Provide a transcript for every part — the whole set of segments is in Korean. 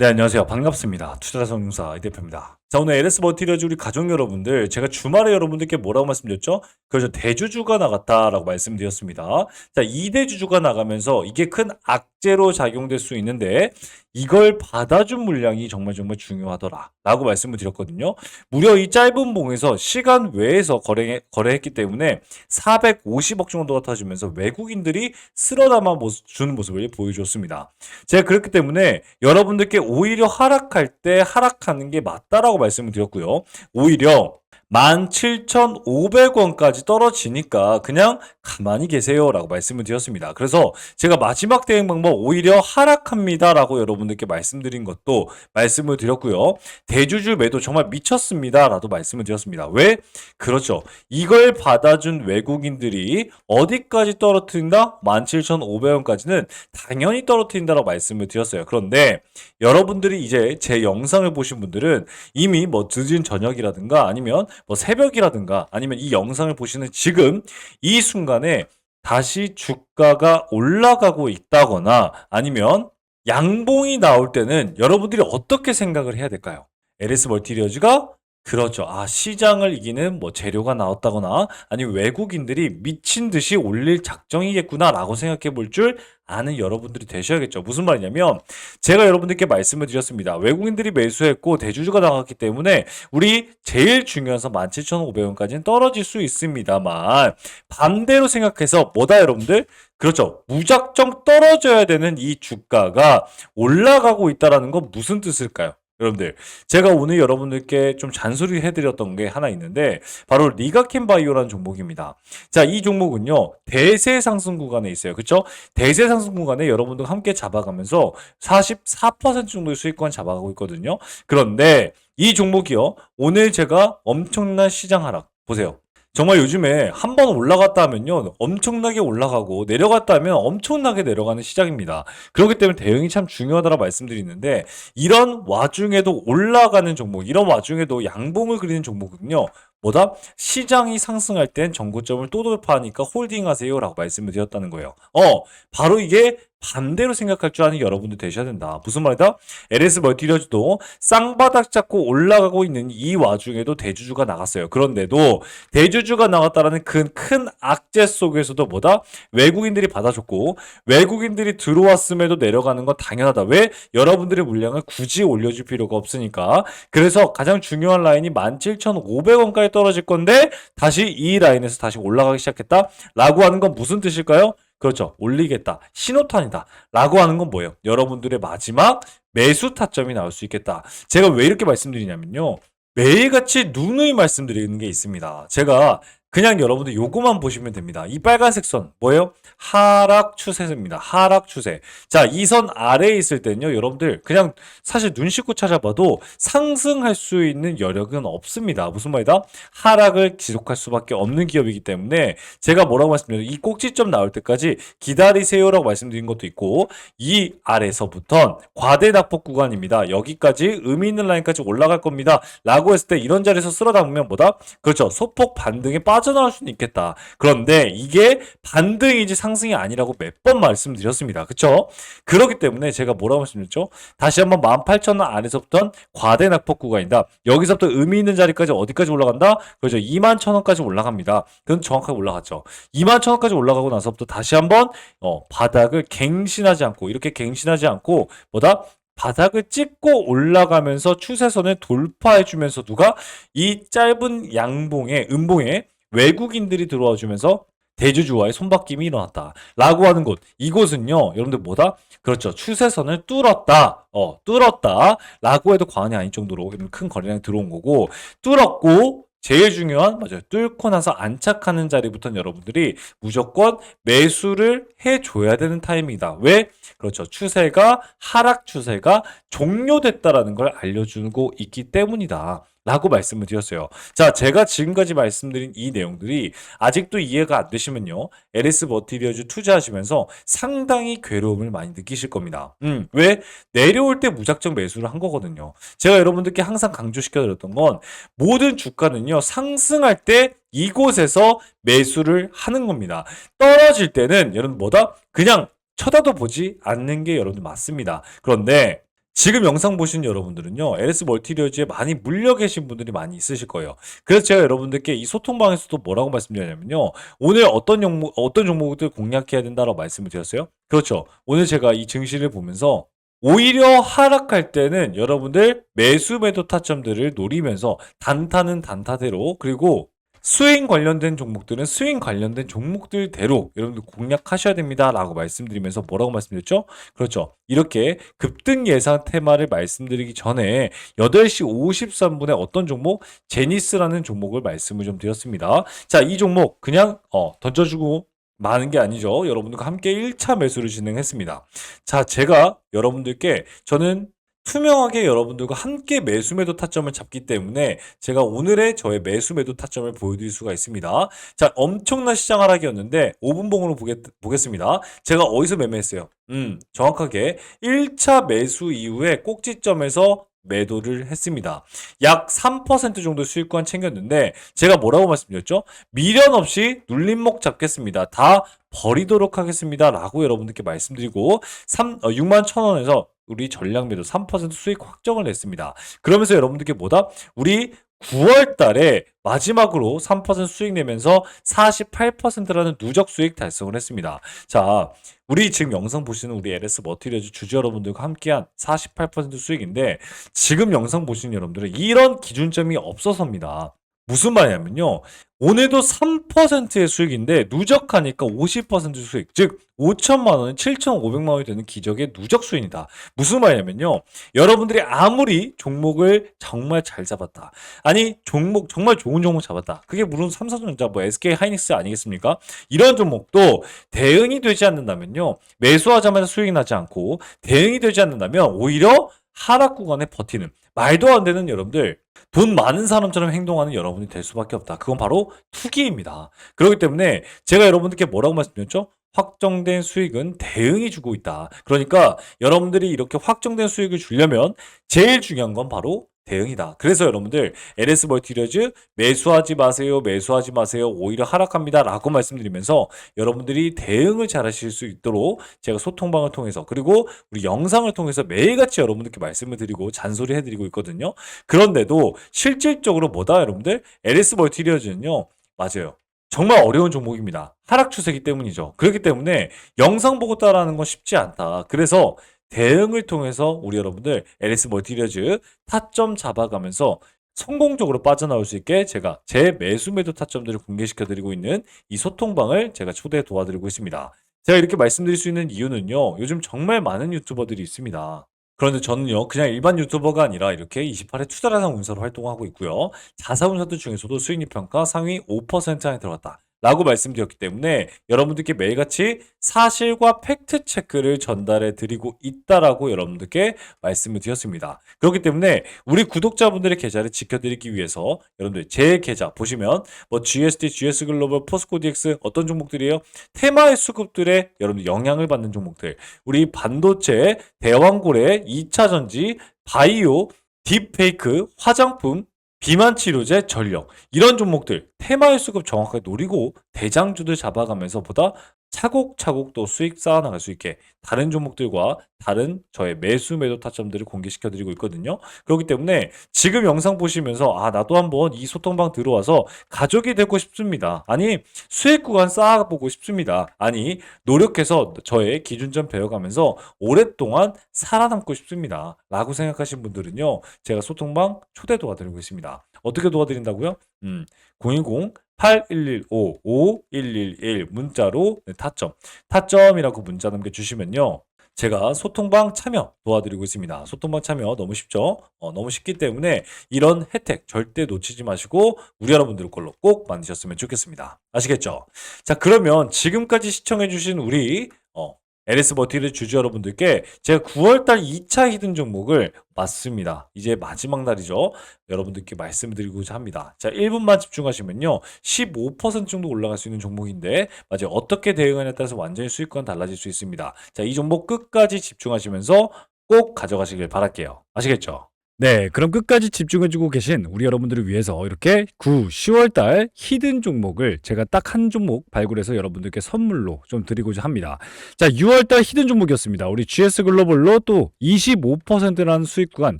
네, 안녕하세요. 반갑습니다. 투자성공사 이 대표입니다. 자, 오늘 LS 머티리얼즈 우리 가족 여러분들, 제가 주말에 여러분들께 뭐라고 말씀드렸죠? 그래서 대주주가 나갔다라고 말씀드렸습니다. 자, 이 대주주가 나가면서 이게 큰 악재로 작용될 수 있는데, 이걸 받아준 물량이 정말 정말 중요하더라. 라고 말씀을 드렸거든요. 무려 이 짧은 봉에서 시간 외에서 거래, 거래했기 때문에 450억 정도가 터지면서 외국인들이 쓸어 담아 모습, 주는 모습을 보여줬습니다. 제가 그렇기 때문에 여러분들께 오히려 하락할 때 하락하는 게 맞다라고 말씀을 드렸고요. 오히려 17,500원까지 떨어지니까 그냥 가만히 계세요라고 말씀을 드렸습니다. 그래서 제가 마지막 대응 방법 오히려 하락합니다라고 여러분들께 말씀드린 것도 말씀을 드렸고요. 대주주 매도 정말 미쳤습니다라도 말씀을 드렸습니다. 왜? 그렇죠. 이걸 받아준 외국인들이 어디까지 떨어뜨린다? 17,500원까지는 당연히 떨어뜨린다라고 말씀을 드렸어요. 그런데 여러분들이 이제 제 영상을 보신 분들은 이미 뭐 늦은 저녁이라든가 아니면 뭐 새벽이라든가 아니면 이 영상을 보시는 지금 이 순간에 다시 주가가 올라가고 있다거나 아니면 양봉이 나올 때는 여러분들이 어떻게 생각을 해야 될까요? LS 멀티리어즈가 그렇죠. 아, 시장을 이기는 뭐 재료가 나왔다거나 아니면 외국인들이 미친 듯이 올릴 작정이겠구나라고 생각해 볼 줄 아는 여러분들이 되셔야겠죠. 무슨 말이냐면 제가 여러분들께 말씀을 드렸습니다. 외국인들이 매수했고 대주주가 나갔기 때문에 우리 제일 중요한 선 17,500 원까지는 떨어질 수 있습니다만 반대로 생각해서 뭐다 여러분들? 그렇죠. 무작정 떨어져야 되는 이 주가가 올라가고 있다라는 건 무슨 뜻일까요? 여러분들, 제가 오늘 여러분들께 좀 잔소리 해드렸던 게 하나 있는데, 바로 리가켄 바이오라는 종목입니다. 자, 이 종목은요, 대세 상승 구간에 있어요. 그쵸? 대세 상승 구간에 여러분들 함께 잡아가면서 44% 정도의 수익권 잡아가고 있거든요. 그런데 이 종목이요, 오늘 제가 엄청난 시장 하락, 보세요. 정말 요즘에 한 번 올라갔다 하면요. 엄청나게 올라가고 내려갔다 하면 엄청나게 내려가는 시장입니다. 그렇기 때문에 대응이 참 중요하다고 말씀드리는데 이런 와중에도 올라가는 종목, 이런 와중에도 양봉을 그리는 종목은요. 뭐다? 시장이 상승할 땐 정고점을 또 돌파하니까 홀딩하세요라고 말씀을 드렸다는 거예요. 어, 바로 이게 반대로 생각할 줄 아는 여러분들 되셔야 된다. 무슨 말이다? LS 멀티리어즈도 쌍바닥 잡고 올라가고 있는 이 와중에도 대주주가 나갔어요. 그런데도 대주주가 나갔다라는 큰, 큰 악재 속에서도 뭐다? 외국인들이 받아줬고, 외국인들이 들어왔음에도 내려가는 건 당연하다. 왜? 여러분들의 물량을 굳이 올려줄 필요가 없으니까. 그래서 가장 중요한 라인이 17,500원까지 떨어질 건데, 다시 이 라인에서 다시 올라가기 시작했다? 라고 하는 건 무슨 뜻일까요? 그렇죠. 올리겠다. 신호탄이다. 라고 하는 건 뭐예요? 여러분들의 마지막 매수 타점이 나올 수 있겠다. 제가 왜 이렇게 말씀드리냐면요. 매일같이 누누이 말씀드리는 게 있습니다. 제가 그냥 여러분들 요거만 보시면 됩니다. 이 빨간색 선 뭐예요? 하락 추세입니다. 하락 추세. 자, 이 선 아래에 있을 때는요, 여러분들 그냥 사실 눈 씻고 찾아봐도 상승할 수 있는 여력은 없습니다. 무슨 말이다? 하락을 지속할 수밖에 없는 기업이기 때문에 제가 뭐라고 말씀드려요? 이 꼭지점 나올 때까지 기다리세요라고 말씀드린 것도 있고 이 아래서부터 과대 낙폭 구간입니다. 여기까지 의미 있는 라인까지 올라갈 겁니다. 라고 했을 때 이런 자리에서 쓸어 담으면 뭐다? 그렇죠. 소폭 반등에 빠 져나올 수는 있겠다. 그런데 이게 반등이지 상승이 아니라고 몇 번 말씀드렸습니다. 그쵸? 그렇기 때문에 제가 뭐라고 말씀드렸죠? 다시 한번 18,000원 안에서부터 과대 낙폭 구간이다. 여기서부터 의미 있는 자리까지 어디까지 올라간다? 그렇죠. 21,000원까지 올라갑니다. 그건 정확하게 올라갔죠. 21,000원까지 올라가고 나서부터 다시 한번 어, 바닥을 갱신하지 않고 이렇게 갱신하지 않고 뭐다? 바닥을 찍고 올라가면서 추세선을 돌파해주면서 누가 이 짧은 양봉에 음봉에 외국인들이 들어와 주면서 대주주와의 손바뀜이 일어났다. 라고 하는 곳. 이곳은요, 여러분들 뭐다? 그렇죠. 추세선을 뚫었다. 어, 뚫었다. 라고 해도 과언이 아닐 정도로 큰 거래량이 들어온 거고, 뚫었고, 제일 중요한, 맞아요. 뚫고 나서 안착하는 자리부터는 여러분들이 무조건 매수를 해줘야 되는 타이밍이다. 왜? 그렇죠. 추세가, 하락 추세가 종료됐다라는 걸 알려주고 있기 때문이다. 라고 말씀을 드렸어요. 자, 제가 지금까지 말씀드린 이 내용들이 아직도 이해가 안 되시면요. LS 머티리얼즈 투자하시면서 상당히 괴로움을 많이 느끼실 겁니다. 음, 왜? 내려올 때 무작정 매수를 한 거거든요. 제가 여러분들께 항상 강조시켜 드렸던 건 모든 주가는요, 상승할 때 이곳에서 매수를 하는 겁니다. 떨어질 때는 여러분 뭐다? 그냥 쳐다도 보지 않는 게 여러분들 맞습니다. 그런데 지금 영상 보신 여러분들은요, LS 멀티리어즈에 많이 물려 계신 분들이 많이 있으실 거예요. 그래서 제가 여러분들께 이 소통방에서도 뭐라고 말씀드렸냐면요, 오늘 어떤 종목, 어떤 종목들 공략해야 된다라고 말씀을 드렸어요? 그렇죠. 오늘 제가 이 증시를 보면서 오히려 하락할 때는 여러분들 매수 매도 타점들을 노리면서 단타는 단타대로 그리고 스윙 관련된 종목들은 스윙 관련된 종목들대로 여러분들 공략하셔야 됩니다라고 말씀드리면서 뭐라고 말씀드렸죠? 그렇죠. 이렇게 급등 예상 테마를 말씀드리기 전에 8시 53분에 어떤 종목 제니스라는 종목을 말씀을 좀 드렸습니다. 자, 이 종목 그냥 어, 던져주고 많은 게 아니죠. 여러분들과 함께 1차 매수를 진행했습니다. 자, 제가 여러분들께 저는 투명하게 여러분들과 함께 매수 매도 타점을 잡기 때문에 제가 오늘의 저의 매수 매도 타점을 보여드릴 수가 있습니다. 자, 엄청난 시장 하락이었는데 5분봉으로 보겠, 보겠습니다. 제가 어디서 매매했어요? 음, 정확하게 1차 매수 이후에 꼭지점에서 매도를 했습니다. 약 3% 정도 수익권 챙겼는데 제가 뭐라고 말씀드렸죠? 미련 없이 눌림목 잡겠습니다. 다 버리도록 하겠습니다. 라고 여러분들께 말씀드리고 3, 어, 6만 1,000원에서 우리 전량 매도 3% 수익 확정을 냈습니다. 그러면서 여러분들께 뭐다? 우리 9월 달에 마지막으로 3% 수익 내면서 48%라는 누적 수익 달성을 했습니다. 자, 우리 지금 영상 보시는 우리 LS 머티리얼즈 주주 여러분들과 함께한 48% 수익인데 지금 영상 보시는 여러분들은 이런 기준점이 없어서입니다. 무슨 말이냐면요. 오늘도 3%의 수익인데 누적하니까 50% 수익, 즉 5천만 원은 7,500만 원이 되는 기적의 누적 수익이다. 무슨 말이냐면요. 여러분들이 아무리 종목을 정말 잘 잡았다. 아니 종목 정말 좋은 종목 잡았다. 그게 물론 삼성전자, 뭐 SK 하이닉스 아니겠습니까? 이런 종목도 대응이 되지 않는다면요. 매수하자마자 수익이 나지 않고 대응이 되지 않는다면 오히려 하락 구간에 버티는 말도 안 되는 여러분들 돈 많은 사람처럼 행동하는 여러분이 될 수밖에 없다. 그건 바로 투기입니다. 그렇기 때문에 제가 여러분들께 뭐라고 말씀드렸죠? 확정된 수익은 대응이 주고 있다. 그러니까 여러분들이 이렇게 확정된 수익을 주려면 제일 중요한 건 바로 대응이다. 그래서 여러분들 LS 멀티리어즈 매수하지 마세요. 매수하지 마세요. 오히려 하락합니다. 라고 말씀드리면서 여러분들이 대응을 잘 하실 수 있도록 제가 소통방을 통해서 그리고 우리 영상을 통해서 매일같이 여러분들께 말씀을 드리고 잔소리 해 드리고 있거든요. 그런데도 실질적으로 뭐다 여러분들? LS 멀티리어즈는요. 맞아요. 정말 어려운 종목입니다. 하락 추세기 때문이죠. 그렇기 때문에 영상 보고 따라하는 건 쉽지 않다. 그래서 대응을 통해서 우리 여러분들 LS 멀티리어즈 타점 잡아가면서 성공적으로 빠져나올 수 있게 제가 제 매수 매도 타점들을 공개시켜 드리고 있는 이 소통방을 제가 초대해 도와드리고 있습니다. 제가 이렇게 말씀드릴 수 있는 이유는요. 요즘 정말 많은 유튜버들이 있습니다. 그런데 저는요, 그냥 일반 유튜버가 아니라 이렇게 28회 투자라는 운사로 활동하고 있고요. 자사운사들 중에서도 수익률 평가 상위 5% 안에 들어갔다. 라고 말씀드렸기 때문에 여러분들께 매일같이 사실과 팩트 체크를 전달해 드리고 있다라고 여러분들께 말씀을 드렸습니다. 그렇기 때문에 우리 구독자분들의 계좌를 지켜드리기 위해서 여러분들 제 계좌 보시면 뭐 GST, GS 글로벌, 포스코 DX 어떤 종목들이에요? 테마의 수급들의 여러분들 영향을 받는 종목들. 우리 반도체, 대왕고래, 2차 전지, 바이오, 딥페이크, 화장품, 비만 치료제, 전력. 이런 종목들 테마의 수급 정확하게 노리고 대장주들 잡아가면서 보다 차곡차곡 또 수익 쌓아나갈 수 있게 다른 종목들과 다른 저의 매수 매도 타점들을 공개시켜 드리고 있거든요. 그렇기 때문에 지금 영상 보시면서 아 나도 한번 이 소통방 들어와서 가족이 되고 싶습니다. 아니 수익 구간 쌓아보고 싶습니다. 아니 노력해서 저의 기준점 배워가면서 오랫동안 살아남고 싶습니다. 라고 생각하신 분들은요. 제가 소통방 초대 도와드리고 있습니다. 어떻게 도와드린다고요? 음, 010 8115-5111 문자로 네, 타점, 타점이라고 문자 남겨 주시면요. 제가 소통방 참여 도와드리고 있습니다. 소통방 참여 너무 쉽죠? 어, 너무 쉽기 때문에 이런 혜택 절대 놓치지 마시고 우리 여러분들 걸로 꼭 만드셨으면 좋겠습니다. 아시겠죠? 자, 그러면 지금까지 시청해주신 우리 어, LS 버티를 주주 여러분들께 제가 9월달 2차 히든 종목을 맞습니다. 이제 마지막 날이죠. 여러분들께 말씀드리고자 합니다. 자, 1분만 집중하시면요. 15% 정도 올라갈 수 있는 종목인데, 맞아요. 어떻게 대응하냐에 따라서 완전히 수익권 달라질 수 있습니다. 자, 이 종목 끝까지 집중하시면서 꼭 가져가시길 바랄게요. 아시겠죠? 네, 그럼 끝까지 집중해주고 계신 우리 여러분들을 위해서 이렇게 9, 10월달 히든 종목을 제가 딱 한 종목 발굴해서 여러분들께 선물로 좀 드리고자 합니다. 자, 6월달 히든 종목이었습니다. 우리 GS 글로벌로 또 25%라는 수익 구간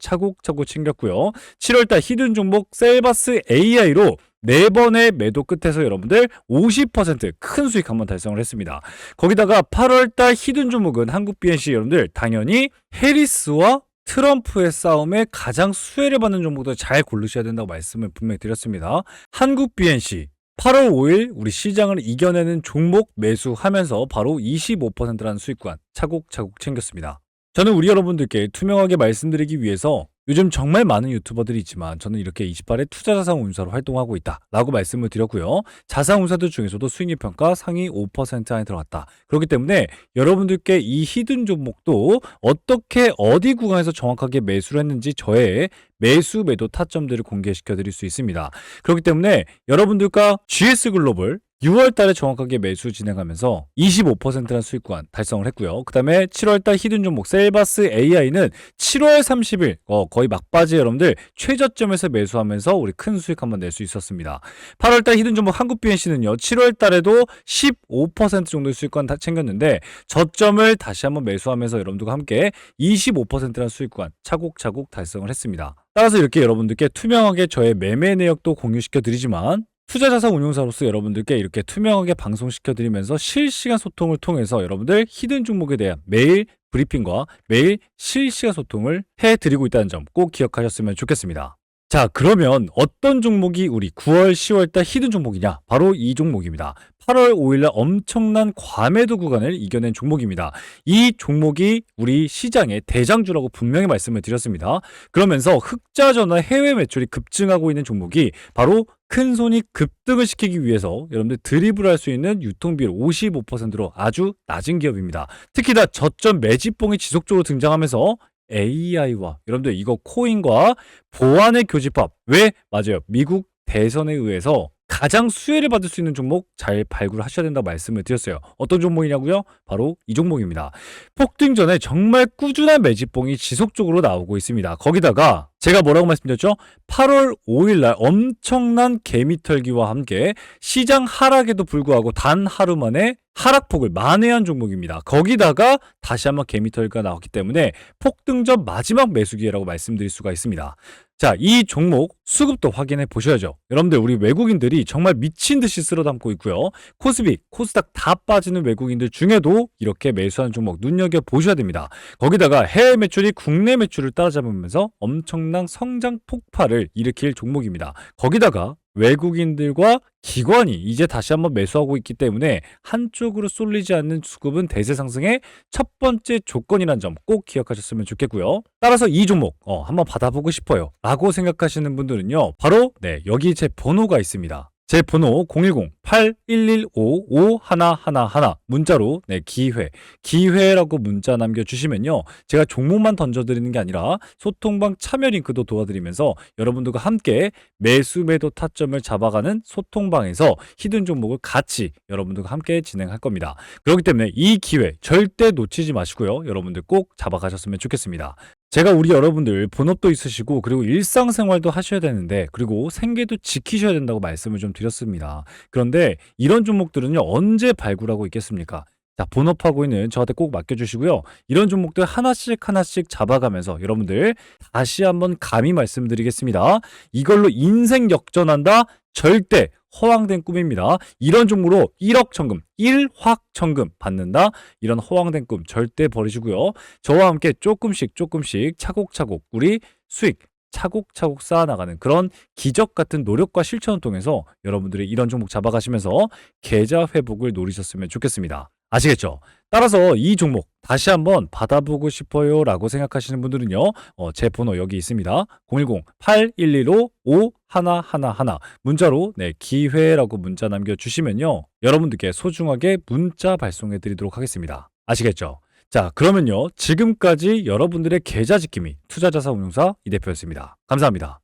차곡차곡 챙겼고요. 7월달 히든 종목 셀바스 AI로 네 번의 매도 끝에서 여러분들 50%큰 수익 한번 달성을 했습니다. 거기다가 8월달 히든 종목은 한국 BNC 여러분들 당연히 해리스와 트럼프의 싸움에 가장 수혜를 받는 종목도 잘 고르셔야 된다고 말씀을 분명히 드렸습니다. 한국 BNC 8월 5일 우리 시장을 이겨내는 종목 매수하면서 바로 25%라는 수익관 차곡차곡 챙겼습니다. 저는 우리 여러분들께 투명하게 말씀드리기 위해서 요즘 정말 많은 유튜버들이 있지만 저는 이렇게 28의 투자 자산운사로 활동하고 있다라고 말씀을 드렸고요. 자산운사들 중에서도 수익률 평가 상위 5% 안에 들어갔다. 그렇기 때문에 여러분들께 이 히든 종목도 어떻게 어디 구간에서 정확하게 매수를 했는지 저의 매수 매도 타점들을 공개시켜 드릴 수 있습니다. 그렇기 때문에 여러분들과 GS 글로벌 6월 달에 정확하게 매수 진행하면서 25%라는 수익 구간 달성을 했고요. 그 다음에 7월 달 히든 종목 셀바스 AI는 7월 30일 어, 거의 막바지 여러분들 최저점에서 매수하면서 우리 큰 수익 한번 낼 수 있었습니다. 8월 달 히든 종목 한국 BNC는요. 7월 달에도 15% 정도의 수익권 다 챙겼는데 저점을 다시 한번 매수하면서 여러분들과 함께 25%라는 수익 구간 차곡차곡 달성을 했습니다. 따라서 이렇게 여러분들께 투명하게 저의 매매 내역도 공유시켜 드리지만 투자자산 운용사로서 여러분들께 이렇게 투명하게 방송시켜 드리면서 실시간 소통을 통해서 여러분들 히든 종목에 대한 매일 브리핑과 매일 실시간 소통을 해 드리고 있다는 점 꼭 기억하셨으면 좋겠습니다. 자, 그러면 어떤 종목이 우리 9월, 10월 달 히든 종목이냐? 바로 이 종목입니다. 8월 5일 날 엄청난 과매도 구간을 이겨낸 종목입니다. 이 종목이 우리 시장의 대장주라고 분명히 말씀을 드렸습니다. 그러면서 흑자 전화 해외 매출이 급증하고 있는 종목이 바로 큰 손이 급등을 시키기 위해서 여러분들 드리블 할수 있는 유통비율 55%로 아주 낮은 기업입니다. 특히 다 저점 매집봉이 지속적으로 등장하면서 AI와 여러분들 이거 코인과 보안의 교집합 왜 맞아요 미국 대선에 의해서 가장 수혜를 받을 수 있는 종목 잘 발굴하셔야 된다고 말씀을 드렸어요. 어떤 종목이냐고요? 바로 이 종목입니다. 폭등 전에 정말 꾸준한 매집봉이 지속적으로 나오고 있습니다. 거기다가 제가 뭐라고 말씀드렸죠? 8월 5일 날 엄청난 개미털기와 함께 시장 하락에도 불구하고 단 하루 만에 하락폭을 만회한 종목입니다. 거기다가 다시 한번 개미털기가 나왔기 때문에 폭등 전 마지막 매수 기회라고 말씀드릴 수가 있습니다. 자, 이 종목 수급도 확인해 보셔야죠. 여러분들 우리 외국인들이 정말 미친 듯이 쓸어 담고 있고요. 코스피, 코스닥 다 빠지는 외국인들 중에도 이렇게 매수하는 종목 눈여겨 보셔야 됩니다. 거기다가 해외 매출이 국내 매출을 따라잡으면서 엄청난 성장 폭발을 일으킬 종목입니다. 거기다가 외국인들과 기관이 이제 다시 한번 매수하고 있기 때문에 한쪽으로 쏠리지 않는 수급은 대세 상승의 첫 번째 조건이라는 점꼭 기억하셨으면 좋겠고요. 따라서 이 종목 어, 한번 받아보고 싶어요 라고 생각하시는 분들은요. 바로 네 여기 제 번호가 있습니다. 제 번호 010-8115-5111 문자로 네 기회 기회라고 문자 남겨주시면요 제가 종목만 던져드리는 게 아니라 소통방 참여 링크도 도와드리면서 여러분들과 함께 매수 매도 타점을 잡아가는 소통방에서 히든 종목을 같이 여러분들과 함께 진행할 겁니다 그렇기 때문에 이 기회 절대 놓치지 마시고요 여러분들 꼭 잡아가셨으면 좋겠습니다 제가 우리 여러분들 본업도 있으시고 그리고 일상생활도 하셔야 되는데 그리고 생계도 지키셔야 된다고 말씀을 좀 드렸습니다. 그런데 이런 종목들은요 언제 발굴하고 있겠습니까? 자 본업하고 있는 저한테 꼭 맡겨주시고요. 이런 종목들 하나씩 하나씩 잡아가면서 여러분들 다시 한번 감히 말씀드리겠습니다. 이걸로 인생 역전한다? 절대 허황된 꿈입니다. 이런 종목으로 1억 천금, 1확 천금 받는다? 이런 허황된 꿈 절대 버리시고요. 저와 함께 조금씩 조금씩 차곡차곡 우리 수익 차곡차곡 쌓아나가는 그런 기적 같은 노력과 실천을 통해서 여러분들이 이런 종목 잡아가시면서 계좌 회복을 노리셨으면 좋겠습니다. 아시겠죠? 따라서 이 종목 다시 한번 받아보고 싶어요 라고 생각하시는 분들은요, 어, 제 번호 여기 있습니다. 010-8115-5111 문자로 네, 기회라고 문자 남겨주시면요, 여러분들께 소중하게 문자 발송해 드리도록 하겠습니다. 아시겠죠? 자, 그러면요, 지금까지 여러분들의 계좌 지킴이 투자자산 운용사 이 대표였습니다. 감사합니다.